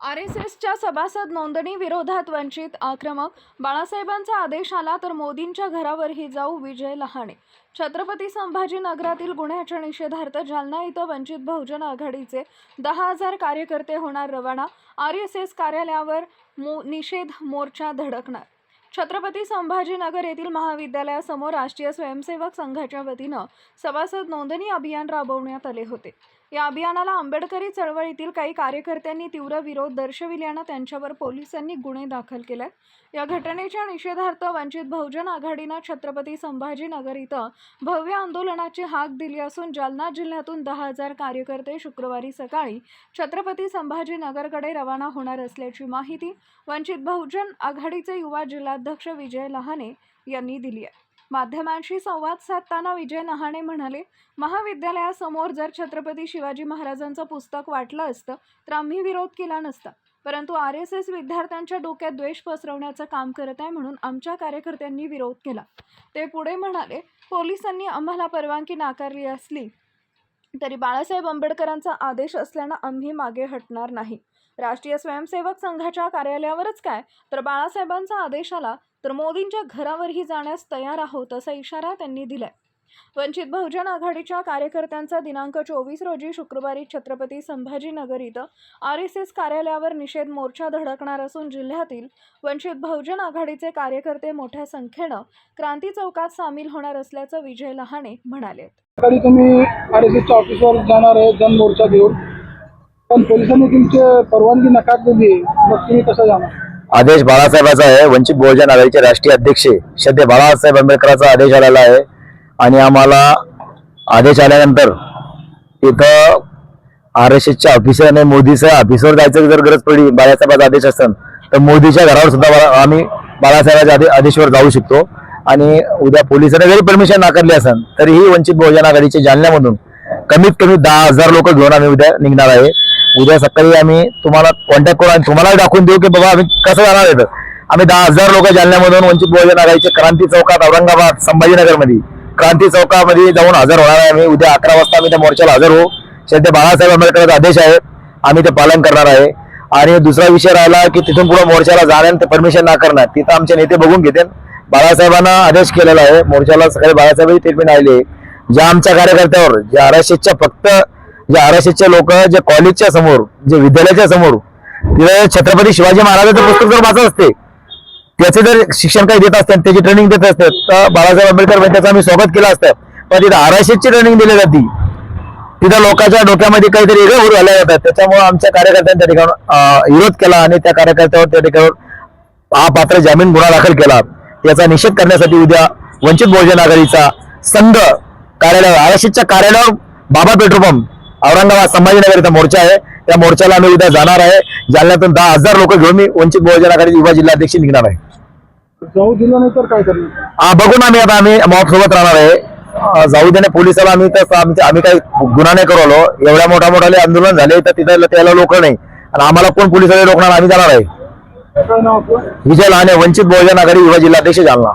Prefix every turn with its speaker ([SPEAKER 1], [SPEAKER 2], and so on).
[SPEAKER 1] R S एसच्या सभासद नोंदणी विरोधात वंचित आक्रमक. बाळासाहेबांचा आदेश आला तर मोदींच्या घरावरही जाऊ विजय लहाणे छत्रपती संभाजीनगरातील गुन्ह्याच्या निषेधार्थ जालना इथं वंचित बहुजन आघाडीचे दहा हजार कार्यकर्ते होणार रवाना. आर एस एस कार्यालयावर मो निषेध मोर्चा धडकणार. छत्रपती संभाजीनगर येथील महाविद्यालयासमोर राष्ट्रीय स्वयंसेवक संघाच्या वतीनं सभासद नोंदणी अभियान राबवण्यात आले होते. या अभियानाला आंबेडकरी चळवळीतील काही कार्यकर्त्यांनी तीव्र विरोध दर्शविल्यानं त्यांच्यावर पोलिसांनी गुन्हे दाखल केले. या घटनेच्या निषेधार्थ वंचित बहुजन आघाडीनं छत्रपती संभाजीनगर इथं भव्य आंदोलनाची हाक दिली असून जालना जिल्ह्यातून दहा हजार कार्यकर्ते शुक्रवारी सकाळी छत्रपती संभाजीनगरकडे रवाना होणार असल्याची माहिती वंचित बहुजन आघाडीचे युवा जिल्हाध्यक्ष विजय लहाने यांनी दिली आहे. माध्यमांशी संवाद साधताना विजय नहाणे म्हणाले महाविद्यालयासमोर जर छत्रपती शिवाजी महाराजांचं पुस्तक वाटलं असतं तर आम्ही विरोध केला नसता. परंतु आर एस एस विद्यार्थ्यांच्या डोक्यात द्वेष पसरवण्याचं काम करत आहे म्हणून आमच्या कार्यकर्त्यांनी विरोध केला. ते पुढे म्हणाले पोलिसांनी आम्हाला परवानगी नाकारली असली तरी बाळासाहेब आंबेडकरांचा आदेश असल्यानं आम्ही मागे हटणार नाही. राष्ट्रीय स्वयंसेवक संघाच्या कार्यालयावरच काय? तर बाळासाहेबांचा आदेश आला तर मोदींच्या घरावरही जाण्यास तयार आहोत असा इशारा त्यांनी दिलाय. वंचित बहुजन आघाडीच्या कार्यकर्त्यांचा दिनांक चोवीस रोजी शुक्रवारी छत्रपती संभाजीनगर इथं आर एस एस कार्यालयावर निषेध मोर्चा धडकणार असून जिल्ह्यातील वंचित बहुजन आघाडीचे कार्यकर्ते मोठ्या संख्येनं क्रांती चौकात सामील होणार असल्याचं विजय लहाणे म्हणाले.
[SPEAKER 2] सकाळी तुम्ही आर एस एसच्या ऑफिसवर जाणार आहे जन मोर्चा घेऊन. पण पोलिसांनी तुमची परवानगी नाकारलेली आहे. मग तुम्ही कसं जाणार?
[SPEAKER 3] आदेश बाळासाहेबाचा आहे. वंचित बहुजन आघाडीचे राष्ट्रीय अध्यक्ष सध्या बाळासाहेब आंबेडकरांचा आदेश आलेला आहे. आणि आम्हाला आदेश आल्यानंतर तिथं आर एस एसच्या ऑफिसरने मोदीच्या ऑफिसवर जायचं जर गरज पडली बाळासाहेबाचा आदेश असेल तर मोदीच्या घरावर सुद्धा आम्ही बाळासाहेबाच्या आदे आदेशावर जाऊ शकतो. आणि उद्या पोलिसांनी जरी परमिशन नाकारली असेल तरीही वंचित बहुजन आघाडीच्या जालन्यामधून कमीत कमी दहा हजार लोक घेऊन आम्ही उद्या निघणार आहे. उद्या सकाळी आम्ही तुम्हाला कॉन्टॅक्ट करू आणि तुम्हाला दाखवून देऊ की बाबा आम्ही कसं जाणार आहे आम्ही दहा हजार लोक जालन्यामधून वंचित बहुजन आघाडीचे क्रांती चौकात औरंगाबाद संभाजीनगरमध्ये क्रांती चौकामध्ये जाऊन हजर होणार आहे. आम्ही उद्या अकरा वाजता आम्ही त्या मोर्चाला हजर होऊ. सध्या बाळासाहेब आंबेडकरांचा आदेश आहे आम्ही ते पालन करणार आहे. आणि दुसरा विषय राहिला की तिथून पुढे मोर्चाला जाण्यानंतर परमिशन ना करणार. तिथं आमचे नेते बघून घेतील. बाळासाहेबांना आदेश केलेला आहे. मोर्चाला सकाळी बाळासाहेब ट्रीटमेंट आलेली आहे ज्या आमच्या कार्यकर्त्यावर जे आर एस एसच्या फक्त जे आर एस एसचे लोक जे कॉलेजच्या समोर जे विद्यालयाच्या समोर तिथे छत्रपती शिवाजी महाराजांचं पुस्तक जर वाचत असते त्याचे जर शिक्षण काही देत असतात त्याची ट्रेनिंग देत असतात तर बाळासाहेब आंबेडकर म्हणजे त्याचं आम्ही स्वागत केलं असतं. पण तिथं आर एस ट्रेनिंग दिली जाते. तिथं लोकांच्या डोक्यामध्ये काहीतरी वेगळं होऊ आल्या जातात त्याच्यामुळे आमच्या कार्यकर्त्यांनी त्या ठिकाणी विरोध केला आणि त्या कार्यकर्त्यावर त्या ठिकाणी हा पात्र जामीन गुन्हा दाखल केला. त्याचा निषेध करण्यासाठी उद्या वंचित बहुजन आघाडीचा संघ कार्यालय आरक्षितच्या कार्यालयावर बाबा पेट्रोल पंप औरंगाबाद संभाजीनगर इथं मोर्चा आहे. त्या मोर्चाला आम्ही उद्या जाणार आहे. जालन्यातून दहा हजार लोक घेऊन मी वंचित बहुजन आघाडीचे युवा जिल्हाध्यक्ष निघणार आहे.
[SPEAKER 2] जाऊ दिलं नाही तर काय करणार?
[SPEAKER 3] बघून आम्ही आता आम्ही मॉब सोबत राहणार आहे. जाऊ देणे पोलिसाला आम्ही तर आम्ही काही गुन्हा नाही करू आलो. एवढ्या मोठ्या मोठाले आंदोलन झाले तर तिथे त्याला लोक नाही. आणि आम्हाला कोण पोलिसाला रोखणार? आम्ही जाणार आहे.
[SPEAKER 2] काय नाव आपलं?
[SPEAKER 3] विजय लहाने वंचित बहुजन आघाडी युवा जिल्हाध्यक्ष जालना.